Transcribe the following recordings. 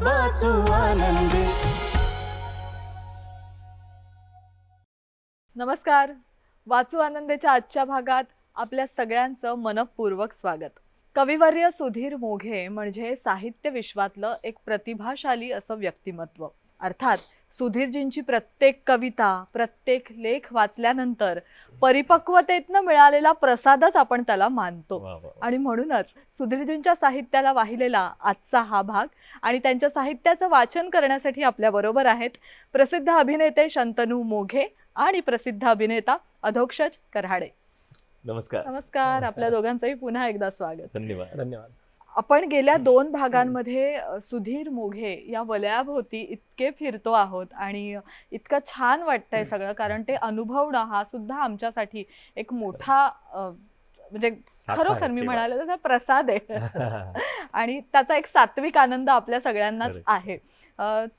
वाचू आनंदी. नमस्कार. वाचू आनंदेच्या आजच्या भागात आपल्या सगळ्यांचं मनपूर्वक स्वागत. कविवर्य सुधीर मोघे म्हणजे साहित्य विश्वातलं एक प्रतिभाशाली असं व्यक्तिमत्व. अर्थात सुधीरजींची प्रत्येक कविता प्रत्येक लेख वाचल्यानंतर परिपक्वतेतनं मिळालेला प्रसादच आपण त्याला मानतो. आणि म्हणूनच सुधीरजींच्या साहित्याला वाहिलेला आजचा हा भाग आणि त्यांच्या साहित्याचं वाचन करण्यासाठी आपल्याबरोबर आहेत प्रसिद्ध अभिनेते शंतनू मोघे आणि प्रसिद्ध अभिनेता अधोक्षज कराडे. नमस्कार. नमस्कार. आपल्या दोघांचंही पुन्हा एकदा स्वागत. धन्यवाद. धन्यवाद. आपण गेल्या दोन भागांमध्ये सुधीर मोघे या वलयाभोवती इतके फिरतो आहोत आणि इतकं छान वाटतंय सगळं कारण ते अनुभवणं हा सुद्धा आमच्यासाठी एक मोठा म्हणजे खरोखर मी. म्हणाले तसा प्रसाद आहे. आणि त्याचा एक सात्विक आनंद आपल्या सगळ्यांनाच. आहे.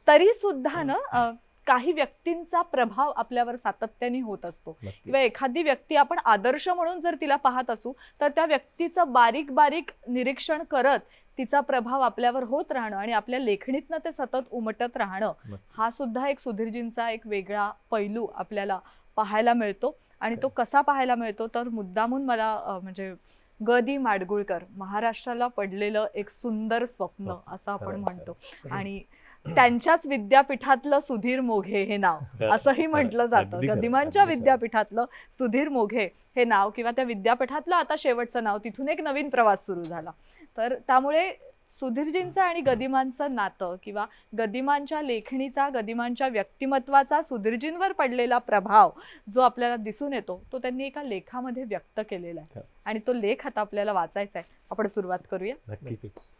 तरी सुद्धा ना काही व्यक्तींचा प्रभाव आपल्यावर सातत्याने होत असतो. किंवा एखादी व्यक्ती आपण आदर्श म्हणून जर तिला पाहत असू तर त्या व्यक्तीचं बारीक बारीक निरीक्षण करत तिचा प्रभाव आपल्यावर होत राहणं आणि आपल्या लेखणीतनं ते सतत उमटत राहणं. हा सुद्धा एक सुधीरजींचा एक वेगळा पैलू आपल्याला पाहायला मिळतो आणि तो कसा पाहायला मिळतो तर मुद्दामून मला म्हणजे ग दि माडगुळकर महाराष्ट्राला पडलेलं एक सुंदर स्वप्न. असं आपण म्हणतो आणि त्यांच्याच विद्यापीठातलं सुधीर मोघे हे नाव. असंही म्हटलं. जातं. गदिमांच्या. विद्यापीठातलं सुधीर मोघे हे नाव किंवा त्या विद्यापीठातलं आता शेवटचं नाव तिथून एक नवीन प्रवास सुरू झाला. तर त्यामुळे सुधीरजींचं आणि गदिमांचं नातं किंवा गदिमांच्या लेखणीचा गदिमांच्या व्यक्तिमत्वाचा सुधीरजींवर पडलेला प्रभाव जो आपल्याला दिसून येतो तो त्यांनी एका लेखामध्ये व्यक्त केलेला आहे. आणि तो लेख आता आपल्याला वाचायचा आहे. आपण सुरुवात करूया. नक्कीच.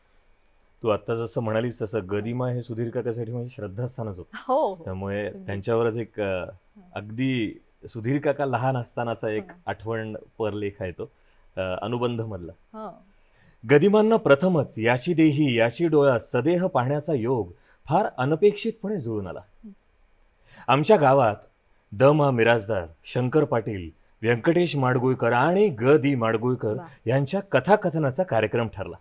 तू आता जसं म्हणालीस तसं गदिमा हे सुधीर काकासाठी म्हणजे श्रद्धास्थानच होतं हो त्यामुळे. त्यांच्यावरच एक अगदी सुधीर काका लहान असतानाचा एक. आठवण पर लेख आहे तो अनुबंध मधला. गदिमांना प्रथमच याची देही याची डोळा सदेह पाहण्याचा योग फार अनपेक्षितपणे जुळून आला आमच्या गावात द मा मिराजदार शंकर पाटील व्यंकटेश माडगुळकर आणि ग दी माडगुळकर. यांच्या कथाकथनाचा कार्यक्रम ठरला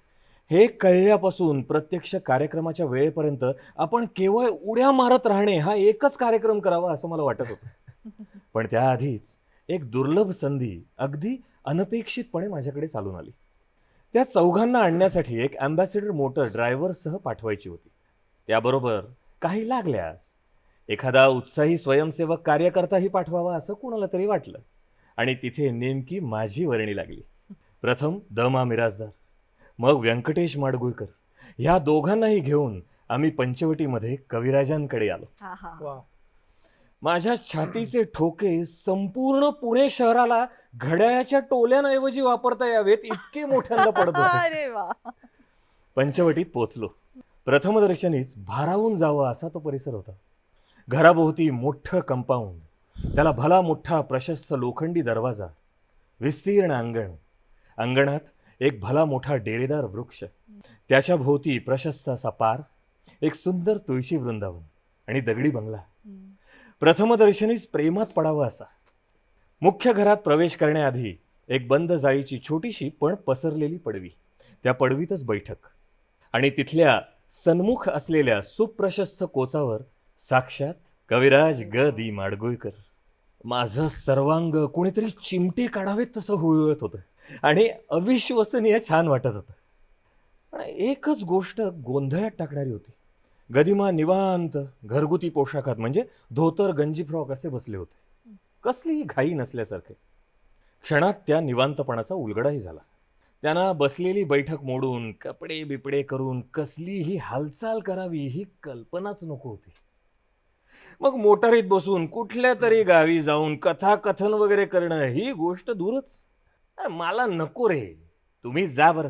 हे कळल्यापासून प्रत्यक्ष कार्यक्रमाच्या वेळेपर्यंत आपण केवळ उड्या मारत राहणे हा एकच कार्यक्रम करावा असं मला वाटत होतं. पण त्याआधीच एक दुर्लभ संधी अगदी अनपेक्षितपणे माझ्याकडे चालून आली. त्या चौघांना आणण्यासाठी एक अँबॅसेडर मोटर ड्रायव्हरसह पाठवायची होती. त्याबरोबर काही लागल्यास एखादा उत्साही स्वयंसेवक कार्यकर्ताही पाठवावा असं कोणाला तरी वाटलं आणि तिथे नेमकी माझी वर्णी लागली. प्रथम दमा मिराजदार मग व्यंकटेश माडगुळकर ह्या दोघांनाही घेऊन आम्ही पंचवटीमध्ये कविराजांकडे आलो. हा हा. वा. माझ्या छातीचे ठोके संपूर्ण पुणे शहराला घड्याळाच्या टोल्यांऐवजी वापरता यावेत इतके मोठ्यांदा पडत. होते अरे वा. पंचवटीत पोचलो प्रथमदर्शनीच भारावून जावं असा तो परिसर होता. घराभोवती मोठं कंपाऊंड त्याला भला मोठा प्रशस्त लोखंडी दरवाजा विस्तीर्ण अंगण अंगणात एक भला मोठा डेरेदार वृक्ष. त्याच्या भोवती प्रशस्त असा पार एक सुंदर तुळशी वृंदावन आणि दगडी बंगला. प्रथमदर्शनीच प्रेमात पडावं असा. मुख्य घरात प्रवेश करण्याआधी एक बंद जाळीची छोटीशी पण पसरलेली पडवी. त्या पडवीतच बैठक. आणि तिथल्या सन्मुख असलेल्या सुप्रशस्त कोचावर साक्षात कविराज ग. दी. माडगुळकर. माझं सर्वांग कोणीतरी चिमटे काढावेत तसं हुळत होतं. आणि अविश्वसनीय छान वाटत होतं. पण एकच गोष्ट गोंधळात टाकणारी होती. गदिमा निवांत घरगुती पोशाखात म्हणजे धोतर गंजी फ्रॉक असे बसले होते. कसलीही घाई नसल्यासारखे. क्षणात त्या निवांतपणाचा उलगडाही झाला. त्यांना बसलेली बैठक मोडून कपडे बिपडे करून कसलीही हालचाल करावी ही कल्पनाच नको होती. मग मोटारीत बसून कुठल्या तरी गावी जाऊन कथाकथन वगैरे करणं ही गोष्ट दूरच. अरे मला नको रे. तुम्ही जा बरं.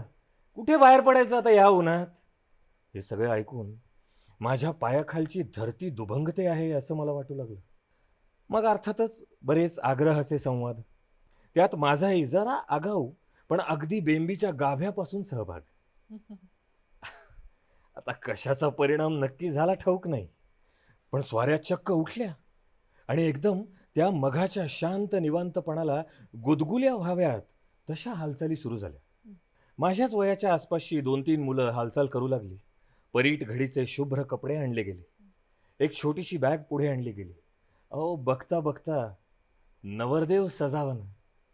कुठे बाहेर पडायचं आता या उन्हात? हे सगळे ऐकून माझ्या पायाखालची धरती दुभंगते आहे असं मला वाटू लागलं. मग अर्थातच बरेच आग्रहाचे संवाद. त्यात माझाही जरा आगाऊ पण अगदी बेंबीच्या गाभ्यापासून सहभाग. आता कशाचा परिणाम नक्की झाला ठाऊक नाही. पण स्वाऱ्या चक्क उठल्या आणि एकदम त्या मघाच्या शांत निवांतपणाला गुदगुल्या व्हाव्यात. तशा हालचाली सुरू झाल्या. माझ्याच वयाच्या आसपासची दोन तीन मुलं हालचाल करू लागली. परीट घडीचे शुभ्र कपडे आणले गेले. एक छोटीशी बॅग पुढे आणली गेली. अहो बघता बघता नवरदेव सजावन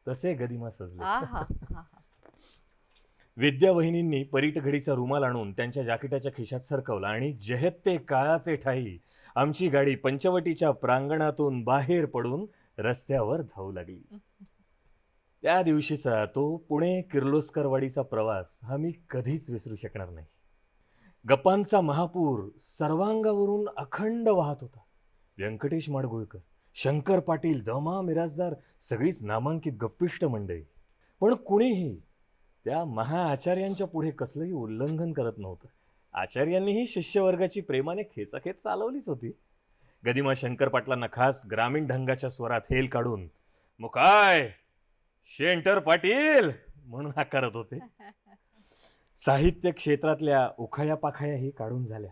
तसे गदिमा सजले. विद्या वहिनींनी परीट घडीचा रुमाल आणून त्यांच्या जाकिटाच्या खिशात सरकवला आणि जहेत ते काळाचे ठाई आमची गाडी पंचवटीच्या प्रांगणातून बाहेर पडून रस्त्यावर धावू लागली. त्या दिवशीचा तो पुणे किर्लोस्करवाडीचा प्रवास हा मी कधीच विसरू शकणार नाही. गप्पांचा महापूर सर्वांगावरून अखंड वाहत होता. व्यंकटेश माडगुळकर शंकर पाटील दमा मिराजदार सगळीच नामांकित गप्पिष्ट मंडळी. पण कुणीही त्या महाआचार्यांच्या पुढे कसलंही उल्लंघन करत नव्हतं. आचार्यांनीही शिष्यवर्गाची प्रेमाने खेचाखेच चालवलीच होती. गदिमा शंकर पाटलांना खास ग्रामीण ढंगाच्या स्वरात हेल काढून मुकाय शेंटर पाटील म्हणून हाकारत होते. साहित्य क्षेत्रातल्या उखाया पाखायाही काढून झाल्या.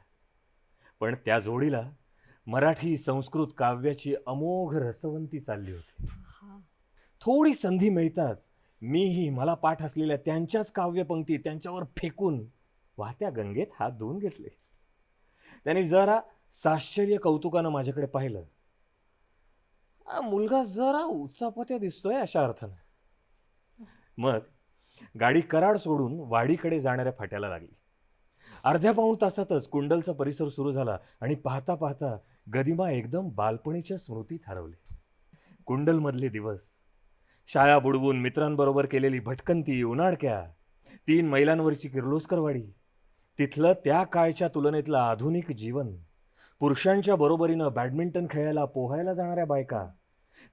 पण त्या जोडीला मराठी संस्कृत काव्याची अमोघ रसवंती चालली होती. थोडी संधी मिळताच मीही मला पाठ असलेल्या त्यांच्याच काव्यपंक्ती त्यांच्यावर फेकून वाहत्या गंगेत हात धुवून घेतले. त्यांनी जरा साश्चर्य कौतुकानं माझ्याकडे पाहिलं. "हा मुलगा जरा उत्सापत्या दिसतोय अशा अर्थानं. मग गाडी कराड सोडून वाडीकडे जाणाऱ्या फाट्याला लागली. अर्ध्या पाऊण तासातच कुंडलचा परिसर सुरू झाला आणि पाहता पाहता गदिमा एकदम बालपणीच्या स्मृतीत हरवले कुंडलमधले दिवस शाळा बुडवून मित्रांबरोबर केलेली भटकंती उन्हाळक्या तीन मैलांवरची किर्लोस्करवाडी तिथलं त्या काळच्या तुलनेतलं आधुनिक जीवन पुरुषांच्या बरोबरीनं बॅडमिंटन खेळायला पोहायला जाणाऱ्या बायका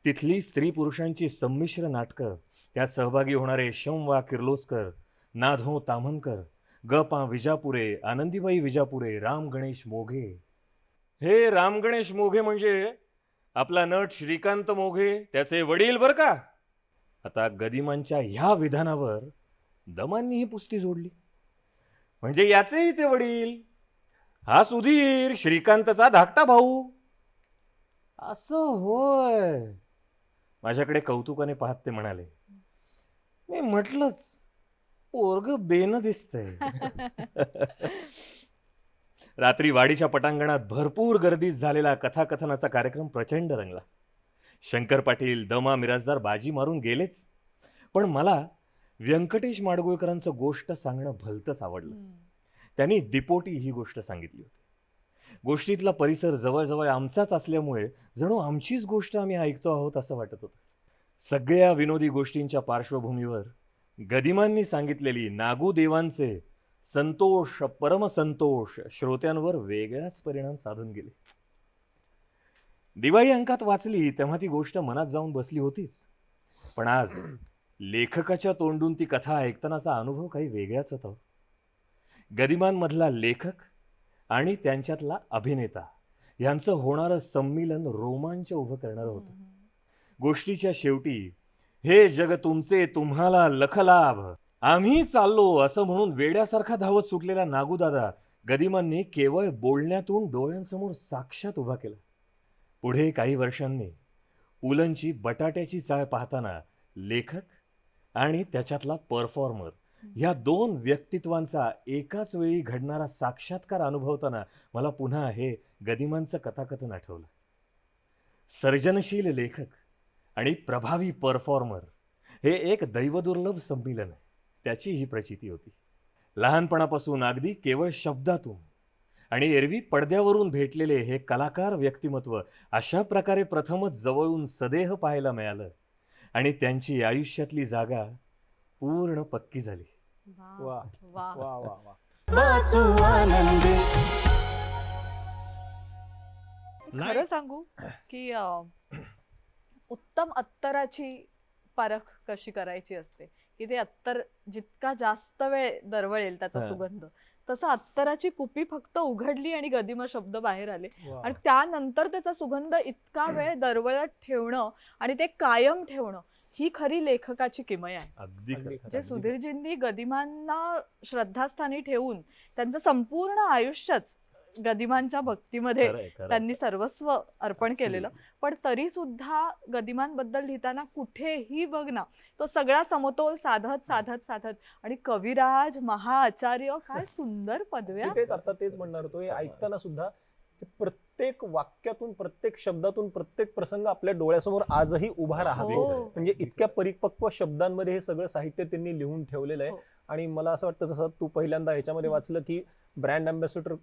तिथली स्त्री पुरुषांची संमिश्र नाटकं त्यात सहभागी होणारे शंवा किर्लोस्कर नाधो ताम्हनकर ग पा विजापुरे आनंदीबाई विजापुरे राम गणेश मोघे. हे राम गणेश मोघे म्हणजे आपला नट श्रीकांत मोघे त्याचे वडील बर का? आता गदिमांच्या ह्या विधानावर दमांनी ही पुस्ती जोडली. म्हणजे याचेही ते वडील. हा सुधीर श्रीकांतचा धाकटा भाऊ. असं होय. माझ्याकडे कौतुकाने पाहत ते म्हणाले मी म्हटलंच पोरग बेन दिसतंय. रात्री वाडीच्या पटांगणात भरपूर गर्दीत झालेला कथाकथनाचा कार्यक्रम प्रचंड रंगला. शंकर पाटील दमा मिराजदार बाजी मारून गेलेच. पण मला व्यंकटेश माडगुळकरांचं गोष्ट सांगणं भलतंच आवडलं. त्यांनी दिपोटी ही गोष्ट सांगितली होती. गोष्टीतला परिसर जवळजवळ आमचाच असल्यामुळे जणू आमचीच गोष्ट आम्ही ऐकतो आहोत असं वाटत होतं. सगळ्या विनोदी गोष्टींच्या पार्श्वभूमीवर गदिमांनी सांगितलेली नागूदेवांचे संतोष परमसंतोष श्रोत्यांवर वेगळाच परिणाम साधून गेले. दिवाळी अंकात वाचली तेव्हा ती गोष्ट मनात जाऊन बसली होतीच. पण आज लेखकाच्या तोंडून ती कथा ऐकतानाचा अनुभव काही वेगळाच होता. गदिमांमधला लेखक आणि त्यांच्यातला अभिनेता. यांचं होणारं संमिलन रोमांच उभं करणारं होतं. गोष्टीच्या शेवटी हे जग तुमचे तुम्हाला लखलाभ. आम्ही चाललो असं म्हणून वेड्यासारखा धावत सुटलेला नागूदादा गदिमांनी केवळ बोलण्यातून डोळ्यांसमोर साक्षात उभा केला. पुढे काही वर्षांनी पुलंची बटाट्याची चाळ पाहताना लेखक आणि त्याच्यातला परफॉर्मर ह्या दोन व्यक्तित्वांचा एकाच वेळी घडणारा साक्षात्कार अनुभवताना मला पुन्हा हे गदिमांचं कथाकथन आठवलं. सर्जनशील लेखक आणि प्रभावी परफॉर्मर हे एक दैवदुर्लभ संमिलन आहे. त्याची ही प्रचिती होती. लहानपणापासून अगदी केवळ शब्दातून आणि एरवी पडद्यावरून भेटलेले हे कलाकार व्यक्तिमत्व अशा प्रकारे प्रथमच जवळून सदेह पाहायला मिळालं आणि त्यांची आयुष्यातली जागा पूर्ण पक्की झाली. वा. वा. वा. वा वा वा. वाचू आनंदे. खरं सांगू की अं, उत्तम अत्तराची परख कशी करायची असते? की ते अत्तर जितका जास्त वेळ दरवळेल त्याचा हा. सुगंध तसं अत्तराची कुपी फक्त उघडली आणि गदिमा शब्द बाहेर आले. वा. आणि त्यानंतर त्याचा सुगंध इतका वेळ दरवळत ठेवणं आणि ते कायम ठेवणं ही खरी लेखकाची किमया आहे अगदी अगदी खरं. खरं. जे सुधीरजींनी गदिमांना श्रद्धास्थानी ठेवून त्यांचं संपूर्ण आयुष्यच गदिमांच्या भक्तीमध्ये. त्यांनी सर्वस्व अर्पण केलेलं पण तरी सुद्धा गदिमांबद्दल लिहिताना कुठेही बघ ना तो सगळा समतोल साधत साधत साधत आणि कविराज महाआचार्य काय सुंदर पदव्या मी तेच आता तेच म्हणणार होतो हे ऐकताना सुद्धा हे प्रत्येक वाक्यातून प्रत्येक शब्दातून प्रत्येक प्रसंग आपल्या डोळ्यासमोर आजही उभा राहतो हो. म्हणजे इतक्या परिपक्व शब्दांमध्ये हे सगळं साहित्य त्यांनी लिहून ठेवलेलं आहे हो. आणि मला असं वाटतं जसं तू पहिल्यांदा ह्याच्यामध्ये वाचलं की ब्रँड अँबॅसेडर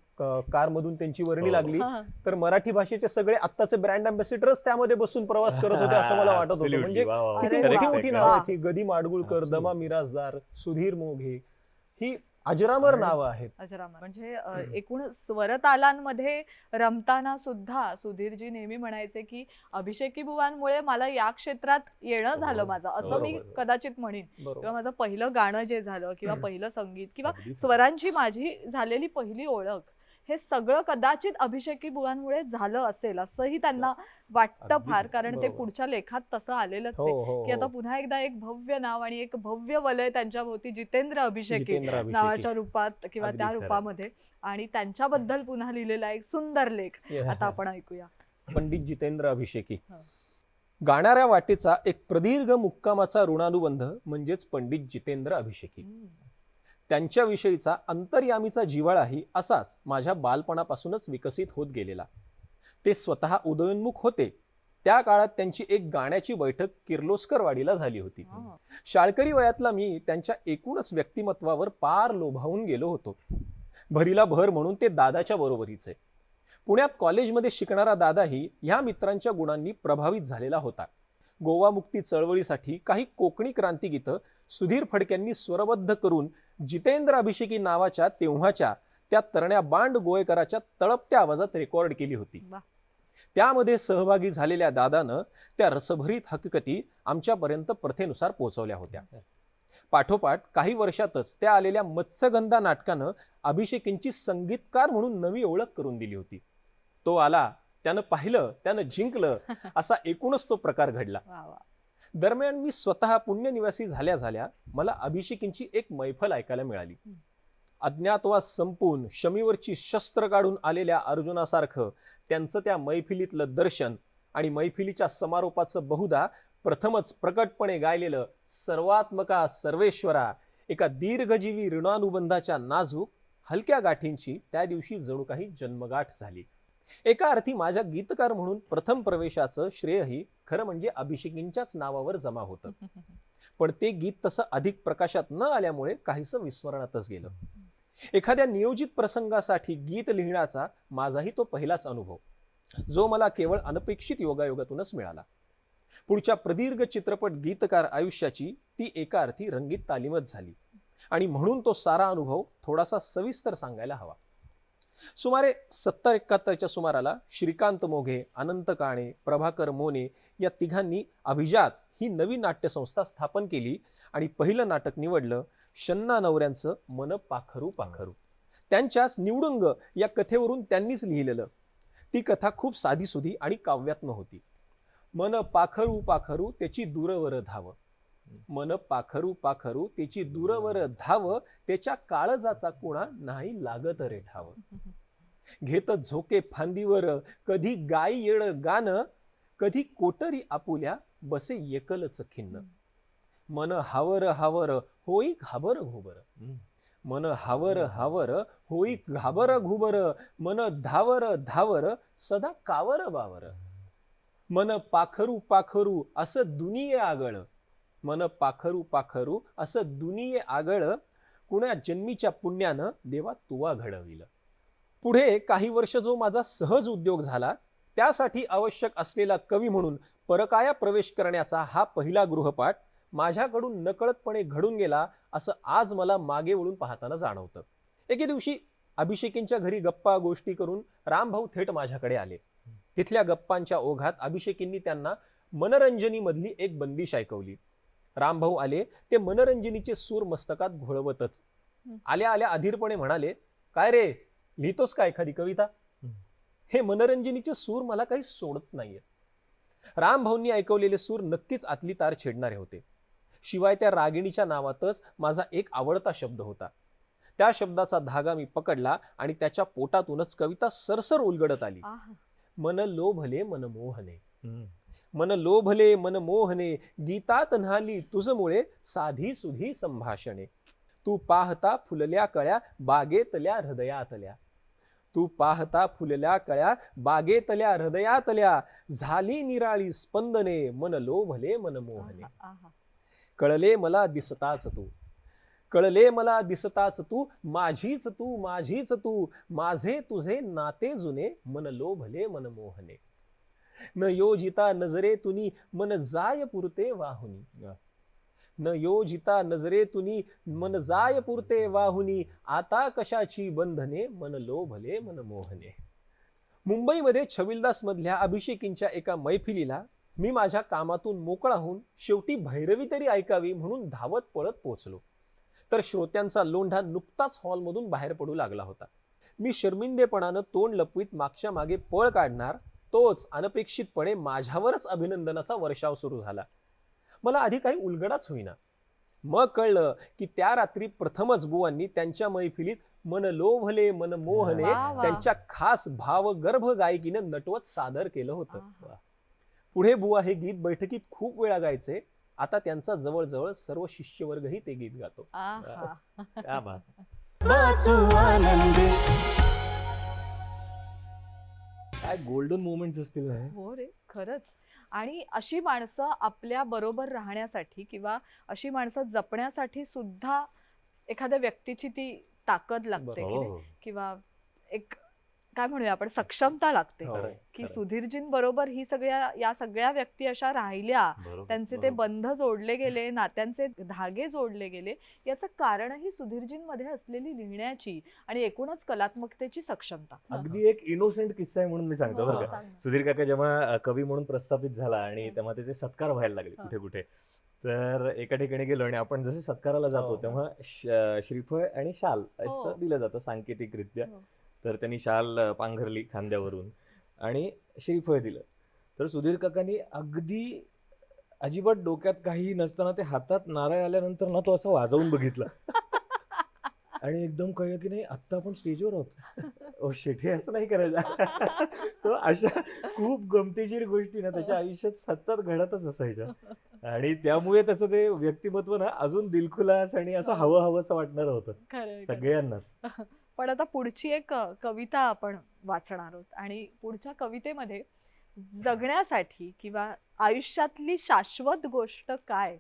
कार मधून त्यांची वर्णी हो. लागली. तर मराठी भाषेचे सगळे आत्ताचे ब्रँड अँबॅसेडरच त्यामध्ये बसून प्रवास करत होते असं मला वाटत होतं. म्हणजे. किती मोठी. मोठी. नावं आहेत गदी माडगुळकर. दमा मिराजदार सुधीर मोघे ही अजरामर नावं आहेत. अजरामर. म्हणजे एकूण स्वरतालांमध्ये रमताना सुद्धा सुधीरजी नेहमी म्हणायचे की अभिषेकी बुवांमुळे मला या क्षेत्रात येणं झालं माझं. असं मी. कदाचित म्हणेन. किंवा माझं पहिलं गाणं जे झालं किंवा पहिलं संगीत किंवा. स्वरांची माझी झालेली पहिली ओळख हे सगळं कदाचित अभिषेकी बुवांमुळे झालं असेल असंही त्यांना वाटतं अगदी फार कारण ते. पुढच्या लेखात तसं आलेलंच हो आहे हो की आता हो. पुन्हा एकदा एक भव्य नाव आणि एक भव्य वलय त्यांच्या भोवती जितेंद्र अभिषेकी. नावाच्या रूपात किंवा त्या. रूपामध्ये आणि त्यांच्याबद्दल पुन्हा लिहिलेला एक सुंदर लेख. आता आपण ऐकूया पंडित जितेंद्र अभिषेकी हो. गाणाऱ्या वाटेचा एक प्रदीर्घ मुक्कामाचा ऋणानुबंध म्हणजेच पंडित जितेंद्र अभिषेकी त्यांच्याविषयीचा अंतर्यामीचा जिव्हाळाही असाच माझ्या बालपणापासूनच विकसित होत गेलेला. ते स्वतः उदयोन्मुख होते. त्या काळात त्यांची एक गाण्याची बैठक किर्लोस्करवाडीला झाली होती. शाळकरी वयातला मी त्यांच्या एकूणच व्यक्तिमत्वावर पार लोभावून गेलो होतो. भरीला भर म्हणून ते दादाच्या बरोबरीचे. पुण्यात कॉलेजमध्ये शिकणारा दादाही ह्या मित्रांच्या गुणांनी प्रभावित झालेला होता. गोवा मुक्ती चळवळीसाठी काही कोकणी क्रांतिगीतं सुधीर फडक्यांनी स्वरबद्ध करून जितेंद्र अभिषेकी नावाच्या तेव्हाच्या त्या तरण्या बांड गोयकराच्या तळपत्या आवाजात रेकॉर्ड केली होती. त्यामध्ये सहभागी झालेल्या दादानं त्या रसभरीत हकीकती आमच्यापर्यंत प्रथेनुसार पोहोचवल्या होत्या. पाठोपाठ काही वर्षातच त्या आलेल्या मत्स्यगंधा नाटकानं अभिषेकींची संगीतकार म्हणून नवी ओळख करून दिली होती. तो आला त्यानं पाहिलं त्यानं जिंकलं असा एकूणच तो प्रकार घडला. वा वा. दरम्यान मी स्वतः पुण्यनिवासी झाल्या झाल्या मला अभिषेकींची एक मैफल ऐकायला मिळाली. अज्ञातवास संपून शमीवरची शस्त्र काढून आलेल्या अर्जुनासारखं त्यांचं त्या मैफिलीतलं दर्शन आणि मैफिलीच्या समारोपाचं बहुधा प्रथमच प्रकटपणे गायलेलं सर्वात्मका सर्वेश्वरा एका दीर्घजीवी ऋणानुबंधाच्या नाजूक हलक्या गाठींची त्या दिवशी जणू काही जन्मगाठ झाली. एका अर्थी माझ्या गीतकार म्हणून प्रथम प्रवेशाचं श्रेयही खरं म्हणजे अभिषेकींच्याच नावावर जमा होतं. पण ते गीत तसं अधिक प्रकाशात न आल्यामुळे काहीसं विस्मरणातच गेलं. एखाद्या नियोजित प्रसंगासाठी गीत लिहिण्याचा माझाही तो पहिलाच अनुभव. जो मला केवळ अनपेक्षित योगायोगातूनच मिळाला. पुढच्या प्रदीर्घ चित्रपट गीतकार आयुष्याची ती एका अर्थी रंगीत तालीमच झाली. आणि म्हणून तो सारा अनुभव थोडासा सविस्तर सांगायला हवा. सुमारे सत्तर एकाहत्तरच्या सुमाराला श्रीकांत मोघे अनंत काणे प्रभाकर मोने या तिघांनी अभिजात ही नवी नाट्यसंस्था स्थापन केली आणि पहिलं नाटक निवडलं शन्ना नवऱ्यांचं मन पाखरू. पाखरू त्यांच्याच निवडुंग या कथेवरून त्यांनीच लिहिलेलं. ती कथा खूप साधीसुधी आणि काव्यात्म होती. मन पाखरू पाखरू त्याची दूरवर धाव. मन पाखरू पाखरू त्याची दूरवर धाव त्याच्या काळजाचा कोणा नाही लागत रे ठाव. घेत झोके फांदीवर कधी गाई येळ गान कधी कोटरी आपुल्या बसे एकलच खिन्न. मन हावर हावर होई घाबर घुबर. मन हावर हावर होई घाबर घुबर. मन धावर धावर सदा कावर बावर. मन पाखरू पाखरू असं दुनिये आगळ. मन पाखरू पाखरू असं दुनिये आगळ कुण्या जन्मीच्या पुण्यानं देवा तुवा घडविलं. पुढे काही वर्ष जो माझा सहज उद्योग झाला त्यासाठी आवश्यक असलेला कवी म्हणून परकाया प्रवेश करण्याचा हा पहिला गृहपाठ माझ्याकडून नकळतपणे घडून गेला असं आज मला मागे वळून पाहताना जाणवतं. एके दिवशी अभिषेकींच्या घरी गप्पा गोष्टी करून रामभाऊ थेट माझ्याकडे आले. तिथल्या गप्पांच्या ओघात अभिषेकींनी त्यांना मनरंजनी मधली एक बंदिश ऐकवली. रामभाऊ आले ते मनरंजनीचे सूर मस्तकात घोळवतच. आल्या आल्या अधीरपणे म्हणाले काय रे लिहितोस का एखादी कविता? हे मनरंजनीचे सूर मला काही सोडत नाहीये. रामभाऊंनी ऐकवलेले सूर नक्कीच आतली तार छेडणारे होते. शिवाय त्या रागिणीच्या नावातच माझा एक आवडता शब्द होता. त्या शब्दाचा धागा मी पकडला आणि त्याच्या पोटातूनच कविता सरसर उलगडत आली. मन लोभले मन मोहने हम्म. मन लोभले मन मोहने गीतात न्हाली तुझमुळे साधी सुधी संभाषणे. तू पाहता फुलल्या कळ्या बागेतल्या हृदयातल्या. तू पाहता फुलल्या कळ्या बागेतल्या हृदयातल्या. झाली निराळी स्पंदने मन लोभले मन मोहने. कळले मला दिसताच तू. कळले मला दिसताच तू माझीच तू माझीच तू. माझे तुझे नाते जुने मन लोभले मन मोहने. न योजिता नजरे तुनी मन जाय पुरते वाहुनी. न योजिता नजरे तुनी मन जाय पुरते वाहुनी. आता कशाची बंधने मन लोभले मन मोहने. मुंबईमध्ये छबिलदास मधल्या अभिषेकींच्या एका मैफिलीला मी माझ्या कामातून मोकळा होऊन शेवटी भैरवी तरी ऐकावी म्हणून धावत पळत पोचलो तर श्रोत्यांचा लोंढा नुकताच हॉलमधून बाहेर पडू लागला होता. मी शर्मिंदेपणानं तोंड लपवीत मागच्या मागे पळ काढणार तोच अनपेक्षितपणे माझ्यावरच अभिनंदनाचा वर्षाव सुरू झाला. मला आधी काही उलगडाच होईना. मग कळलं की त्या रात्री प्रथमच बुवांनी त्यांच्या मैफिलीत मन लोभले मन मोहने. त्यांच्या खास भाव गर्भ गायकीनं नटवत सादर केलं होतं. पुढे बुवा हे गीत बैठकीत खूप वेळा गायचे. आता त्यांचा जवळजवळ सर्व शिष्यवर्गही ते गीत गातो. गोल्डन मोमेंट्स असतील ना हे? हो रे खरंच आणि अशी माणसं आपल्या बरोबर राहण्यासाठी किंवा अशी माणसं जपण्यासाठी सुद्धा एखाद्या व्यक्तीची ती ताकद लागते हो, नाही? हो. किंवा एक काय म्हणूया आपण सक्षमता लागते हो, खरंय, की खरंय. सुधीरजींबरोबर ही सगळ्या या सगळ्या व्यक्ती अशा राहिल्या बरोबर, त्यांचे ते बरोबर. बंध जोडले गेले नात्यांचे धागे जोडले गेले याचं कारणही सुधीरजींमध्ये असलेली लिहिण्याची आणि एकूणच कलात्मकतेची सक्षमता अगदी एक इनोसेंट किस्सा आहे म्हणून मी सांगतो हो, बरं का सांग ना. सुधीर काका जेव्हा अ, कवी म्हणून प्रस्थापित झाला आणि हं. तेव्हा त्याचे सत्कार व्हायला लागले हं. कुठे कुठे तर एका ठिकाणी गेलो आणि आपण जसे सत्काराला जातो हो. तेव्हा श- श्रीफळ आणि शाल हो. असं दिलं जातं सांकेतिकरित्या हो. तर त्यांनी शाल पांघरली खांद्यावरून आणि श्रीफळ दिलं. तर सुधीर काकांनी अगदी अजिबात डोक्यात काही नसताना ते हातात नारळ आल्यानंतर ना तो असं वाजवून बघितला. आणि एकदम कळलं की नाही आत्ता आपण स्टेजवर आहोत. ओ शेट हे असं नाही करायचं. So, अशा खूप गमतीशीर गोष्टी ना त्याच्या आयुष्यात सतत घडतच असायच्या. आणि त्यामुळे त्याचं ते व्यक्तिमत्व ना अजून दिलखुलास आणि असं हवं हवं असं वाटणार होतं. सगळ्यांनाच. पण आता पुढची एक कविता आपण वाचणार आहोत. आणि पुढच्या कवितेमध्ये जगण्यासाठी किंवा आयुष्यातली शाश्वत गोष्ट काय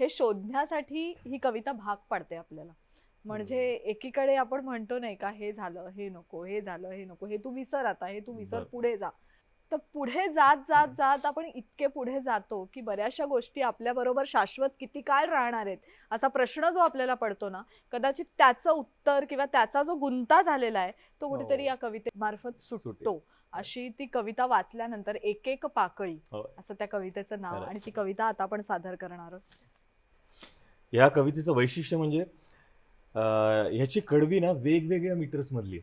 हे शोधण्यासाठी ही कविता भाग पाडते आपल्याला. म्हणजे एकीकडे आपण म्हणतो नाही का हे झालं हे नको हे झालं हे नको हे तू विसर आता हे तू विसर. पुढे जा. तर पुढे जात जात जात आपण इतके पुढे जातो की बऱ्याचशा गोष्टी आपल्या बरोबर शाश्वत किती काळ राहणार आहेत असा प्रश्न जो आपल्याला पडतो ना कदाचित त्याचं उत्तर किंवा त्याचा जो गुंता झालेला आहे तो कुठेतरी हो. या कवितेमार्फत सुटतो. अशी ती कविता वाचल्यानंतर एक एक पाकळी हो. असं त्या कवितेचं नाव. आणि ती कविता आता आपण सादर करणार आहोत या कवितेचं वैशिष्ट्य म्हणजे ह्याची कडवी ना वेगवेगळ्या मीटर्स मधली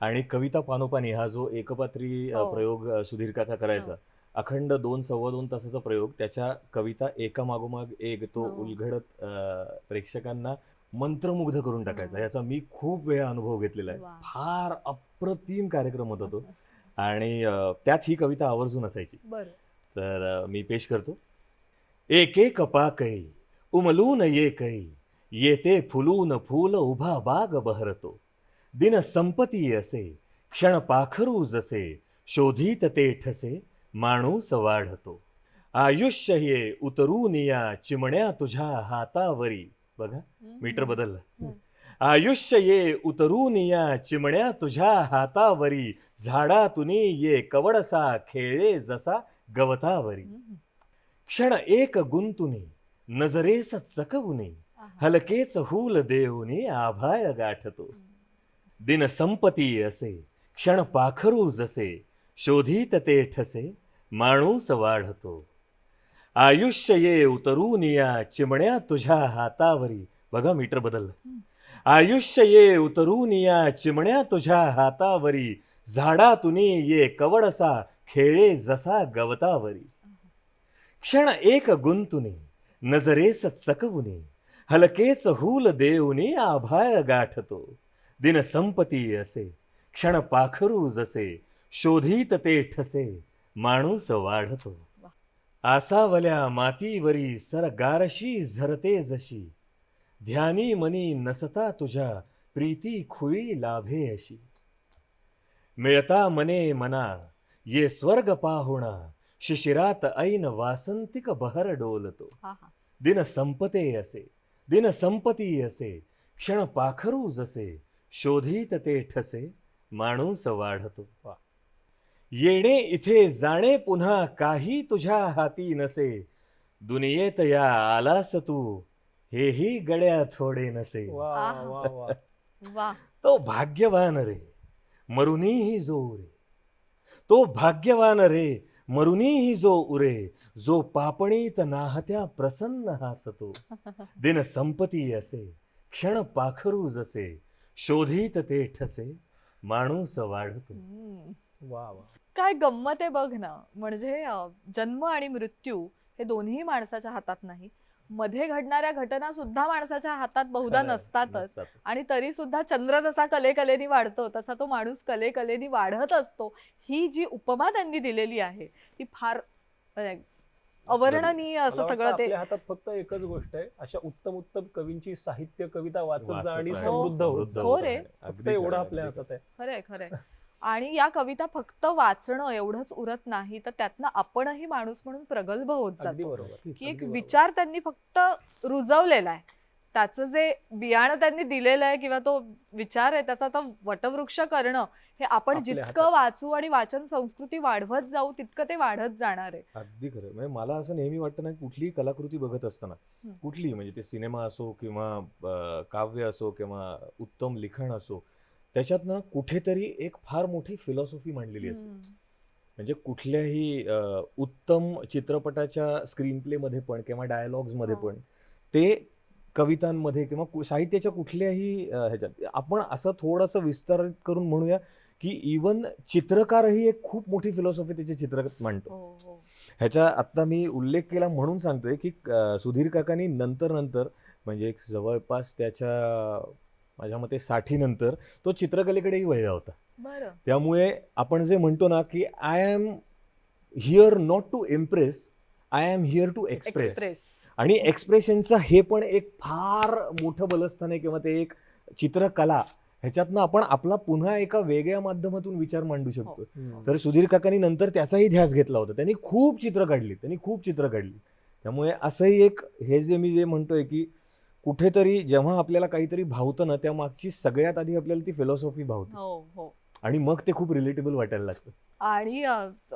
आणि कविता पानोपानी हा जो एकपात्री हो. प्रयोग सुधीर काका करायचा अखंड दोन सव्वा दोन तासाचा प्रयोग त्याच्या कविता एका मागोमाग एक तो हो. उलगडत प्रेक्षकांना मंत्रमुग्ध करून टाकायचा. हो. याचा मी खूप वेळा अनुभव घेतलेला आहे. फार अप्रतिम कार्यक्रम होता तो. आणि त्यात ही कविता आवर्जून असायची. तर मी पेश करतो. एक एक पाकळी उमलून ये कळी येते फुलून फूल उभा बाग बहरतो. दिन संपती असे क्षण पाखरू जसे शोधित ते ठसे माणूस वाढतो आयुष्य हे उतरून या चिमण्या तुझ्या हातावरी बघा. मीटर बदललं हम्म. आयुष्य ये उतरून या चिमण्या तुझ्या हातावरी झाडातुनी ये कवडसा खेळे जसा गवतावरी. क्षण एक गुंतुनी नजरेस चकवुनी. हलकेच हुल देऊनी आभाळ गाठतो दिन संपती असे क्षण पाखरू जसे शोधित ते ठसे माणूस वाढतो. आयुष्य ये उतरून या चिमण्या तुझ्या हातावरी. बघा मीटर बदल आयुष्य ये उतरून या चिमण्या तुझ्या हातावरी. झाडातून ये कवडसा खेळे जसा गवतावरी. क्षण एक गुंतुने नजरेस चकवुने. हलकेच हुल देऊने आभाळ गाठतो. दिन संपती असे क्षण पाखरू जसे शोधित ते ठसे माणूस वाढतो. आसावल्या मातीवरी सर गारशी झरते जशी ध्यानी मनी नसता तुझ्या प्रीती खुळी लाभे अशी. मिळता मने मना ये स्वर्ग पाहुणा शिशिरात ऐन वासंतिक बहर डोलतो. दिन संपते असे दिन संपती असे क्षण पाखरू जसे शोधित ते ठसे माणूस वाढतो. येणे इथे जाणे पुन्हा काही तुझ्या हाती नसे. दुनियेत या आलास तू हेही गड्या थोडे नसे. तो भाग्यवान रे मरुनीही जो उरे. तो भाग्यवान रे मरुनीही जो उरे. जो पापणीत नाहत्या प्रसन्न हासतो. दिन संपती असे क्षण पाखरू जसे. शोधित ते ठसे माणूस वाढतो. वा वा. काय गंमत आहे बघ ना. म्हणजे जन्म आणि मृत्यू हे दोन्ही माणसाच्या हातात नाही. मध्ये घडणाऱ्या घटना सुद्धा माणसाच्या हातात बहुधा नसतातच. नसतात. आणि तरी सुद्धा चंद्र जसा कले कलेनी वाढतो तसा तो माणूस कले कलेनी वाढत असतो. ही जी उपमा त्यांनी दिलेली आहे ती फार अवर्णनीय असं सगळं ते आपल्या हातात फक्त एकच गोष्ट आहे अशा उत्तम उत्तम कवींची साहित्य कविता वाचत जा आणि. समृद्ध होत हो रे. फक्त एवढं खरं, आपल्या हातात आहे. खरंय खरंय आणि या कविता फक्त वाचणं एवढंच उरत नाही तर त्यातनं आपणही माणूस म्हणून प्रगल्भ होत जातो. की एक. विचार त्यांनी फक्त रुजवलेला आहे. त्याचं जे बियाणं त्यांनी दिलेलं आहे किंवा तो विचार आहे त्याचा आता वटवृक्ष करणं हे आपण जितकं. वाचू आणि वाचन संस्कृती वाढवत जाऊ तितकं ते वाढत जाणार आहे अगदी खरं म्हणजे मला असं नेहमी वाटतं ना कुठलीही कलाकृती बघत असताना. कुठलीही म्हणजे ते सिनेमा असो किंवा काव्य असो किंवा उत्तम लिखाण असो त्याच्यात ना कुठेतरी एक फार मोठी फिलॉसॉफी मांडलेली असते. म्हणजे कुठल्याही उत्तम चित्रपटाच्या स्क्रीन प्लेमध्ये पण किंवा डायलॉग्समध्ये हो. पण ते कवितांमध्ये किंवा साहित्याच्या कुठल्याही ह्याच्यात. आपण असं थोडंसं विस्तारित करून म्हणूया की इवन चित्रकारही एक खूप मोठी फिलॉसॉफी त्याच्या चित्रात मांडतो. हो हो. ह्याचा आत्ता मी उल्लेख केला म्हणून सांगतोय की सुधीर काकांनी नंतर नंतर म्हणजे एक जवळपास त्याच्या माझ्या मते साठीनंतर तो चित्रकलेकडेही वळला होता. त्यामुळे आपण जे म्हणतो ना की I am here not to impress I am here to express आणि एक्सप्रेशनचं हे पण एक फार मोठं बलस्थान आहे किंवा ते एक चित्रकला ह्याच्यातनं आपण आपला पुन्हा एका वेगळ्या माध्यमातून विचार मांडू शकतो हम्म. तर सुधीर काकांनी नंतर त्याचाही ध्यास घेतला होता. त्यांनी खूप चित्र काढली त्यांनी खूप चित्र काढली. त्यामुळे असंही एक हे जे मी जे म्हणतोय की कुठेतरी जेव्हा आपल्याला काहीतरी भावतं ना त्या मागची सगळ्यात आधी आपल्याला ती फिलॉसॉफी भावते. हो हो. आणि मग ते खूप रिलेटेबल वाटायला लागतं. आणि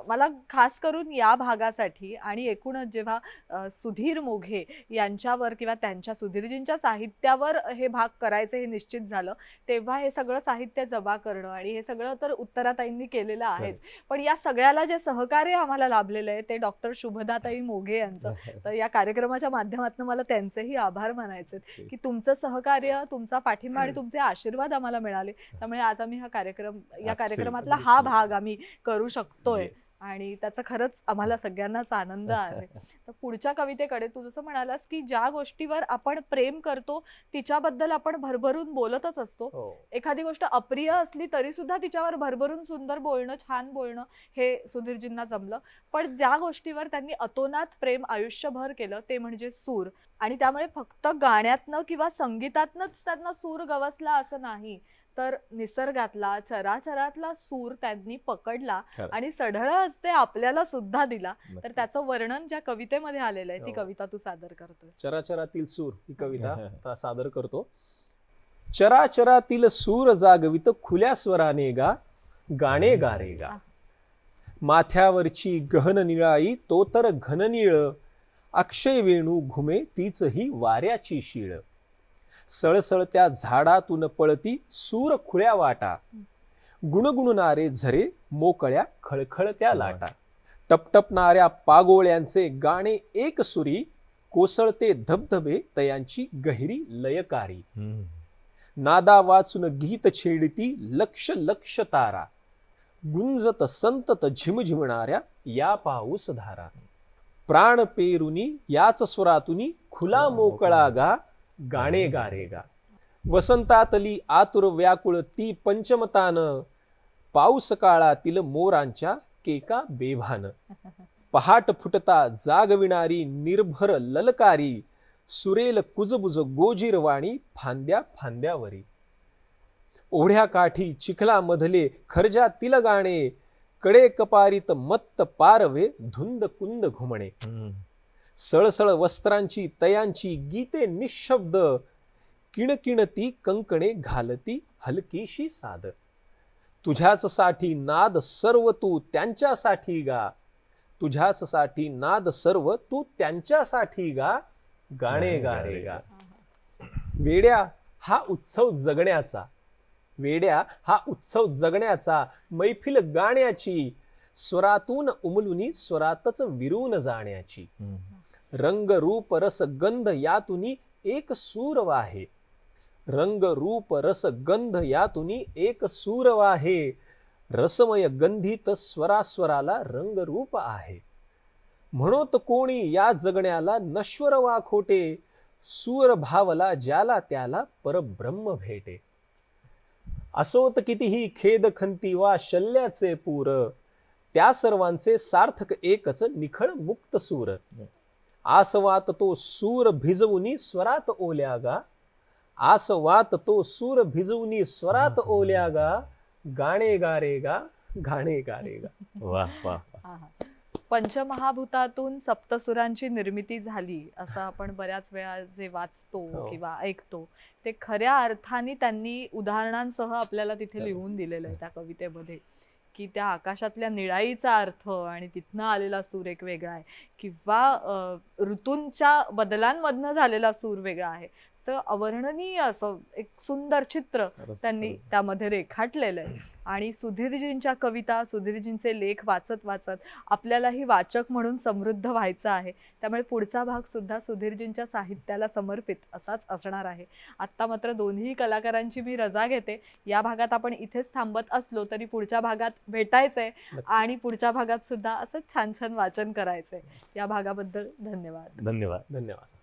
मला खास करून या भागासाठी आणि एकूणच जेव्हा सुधीर मोघे यांच्यावर किंवा त्यांच्या सुधीरजींच्या साहित्यावर हे भाग करायचे हे निश्चित झालं तेव्हा हे सगळं साहित्य जमा करणं आणि हे सगळं तर उत्तराताईंनी केलेलं आहेच. पण या सगळ्याला जे सहकार्य आम्हाला लाभलेलं आहे ते डॉक्टर शुभदाताई मोघे यांचं. तर या कार्यक्रमाच्या माध्यमातून मला त्यांचेही आभार मानायचे की तुमचं सहकार्य तुमचा पाठिंबा आणि तुमचे आशीर्वाद आम्हाला मिळाले. त्यामुळे आज आम्ही हा कार्यक्रम या. कार्यक्रमातला हा. भाग आम्ही करू शकतोय. आणि त्याचा खरंच आम्हाला सगळ्यांनाच आनंद आहे. तर पुढच्या कवितेकडे तू जसं म्हणालास की ज्या गोष्टीवर आपण प्रेम करतो तिच्याबद्दल आपण भरभरून बोलतच असतो. हो. एखादी गोष्ट अप्रिय असली तरी सुद्धा तिच्यावर भरभरून सुंदर बोलणं छान बोलणं हे सुधीरजींना जमलं. पण ज्या गोष्टीवर त्यांनी अतोनात प्रेम आयुष्यभर केलं ते म्हणजे सूर. आणि त्यामुळे फक्त गाण्यातनं किंवा संगीतातनंच त्यांना सूर गवसला असं नाही. तर निसर्गातला चराचरातला सूर त्यांनी पकडला. आणि सढळ हस्ते आपल्याला सुद्धा दिला. तर. त्याचं वर्णन ज्या कवितेमध्ये आलेलं आहे ती हो. कविता तू सादर करतोय चराचरातील सूर ही कविता सादर करतो. चराचरातील सूर जागवित खुल्या स्वराने गा गाणे गारे गा. माथ्यावरची गहन निळाई तो तर घननीळ. अक्षय वेणू घुमे तीच ही वाऱ्याची शीळ. सळसळत्या झाडातून पळती सूर खुळ्या वाटा. गुणगुणणारे झरे मोकळ्या खळखळत्या लाटा. टपटपणाऱ्या पागोळ्यांचे गाणे एक सुरी कोसळते धबधबे तयांची गहिरी लयकारी. नादा वाचून गीत छेडती लक्ष लक्ष तारा. गुंजत संतत झिमझिमणाऱ्या या पाऊस धारा. प्राण पेरुनी याच स्वरातुनी खुला मोकळा. गा. गाणे गारे गा. वसंतातली आतुर व्याकुळ ती पंचमतान पाऊस काळातील मोरांच्या केका बेभान. पहाट फुटता जागविणारी निर्भर ललकारी सुरेल कुजबुज गोजीरवाणी फांद्या फांद्यावरी. ओढ्या काठी चिखला मधले खर्जा तिल गाणे कडे कपारीत मत्त पारवे धुंद कुंद घुमणे. सळसळ वस्त्रांची तयांची गीते निशब्द. किणकिणती कंकणे घालती हलकीशी साद. तुझ्याच साठी नाद सर्व तू त्यांच्यासाठी गा. तुझ्याच साठी नाद सर्व तू त्यांच्यासाठी गा. गाणे गा रे गा. वेड्या हा उत्सव जगण्याचा. वेड्या हा उत्सव जगण्याचा. मैफिल गाण्याची. स्वरातून उमलुनी स्वरातच विरून जाण्याची. रंग रूप रस गंध यातुनी एक सूर आहे. रंग रूप रस गंध यातुनी एक सूर आहे. रसमय गंधित स्वरास्वराला रंग रूप आहे. म्हणोत कोणी या जगण्याला नश्वर वा खोटे सूर भावला ज्याला त्याला परब्रह्म भेटे. असोत कितीही खेद खंती वा शल्याचे पूर त्या सर्वांचे सार्थक एकच निखळ मुक्त सूर. आसवात तो सूर भिजवुनी स्वरात ओल्या गा आसवात तो सूर भिजवुनी स्वरात ओल्या गा गाणे गा रे गा गाणे गा रे गा वा. पंचमहाभूतातून सप्तसुरांची निर्मिती झाली असं आपण बऱ्याच वेळा जे वाचतो हो. किंवा ऐकतो ते खऱ्या अर्थाने त्यांनी उदाहरणांसह आपल्याला तिथे लिहून दिलेलं आहे त्या कवितेमध्ये. की त्या आकाशातल्या निळाईचा अर्थ आणि तिथनं आलेला सूर एक वेगळा आहे. किंवा ऋतूंच्या बदलांमधनं झालेला सूर वेगळा आहे. असं अवर्णनीय असं एक सुंदर चित्र त्यांनी त्यामध्ये रेखाटलेलं आहे. आणि सुधीरजींच्या कविता सुधीरजींचे लेख वाचत वाचत आपल्यालाही वाचक म्हणून समृद्ध व्हायचं आहे. त्यामुळे पुढचा भाग सुद्धा सुधीरजींच्या साहित्याला समर्पित असाच असणार आहे. आत्ता मात्र दोन्ही कलाकारांची मी रजा घेते. या भागात आपण इथेच थांबत असलो तरी पुढच्या भागात भेटायचंय आणि पुढच्या भागात सुद्धा असं छान छान वाचन करायचंय. या भागाबद्दल धन्यवाद. धन्यवाद. धन्यवाद.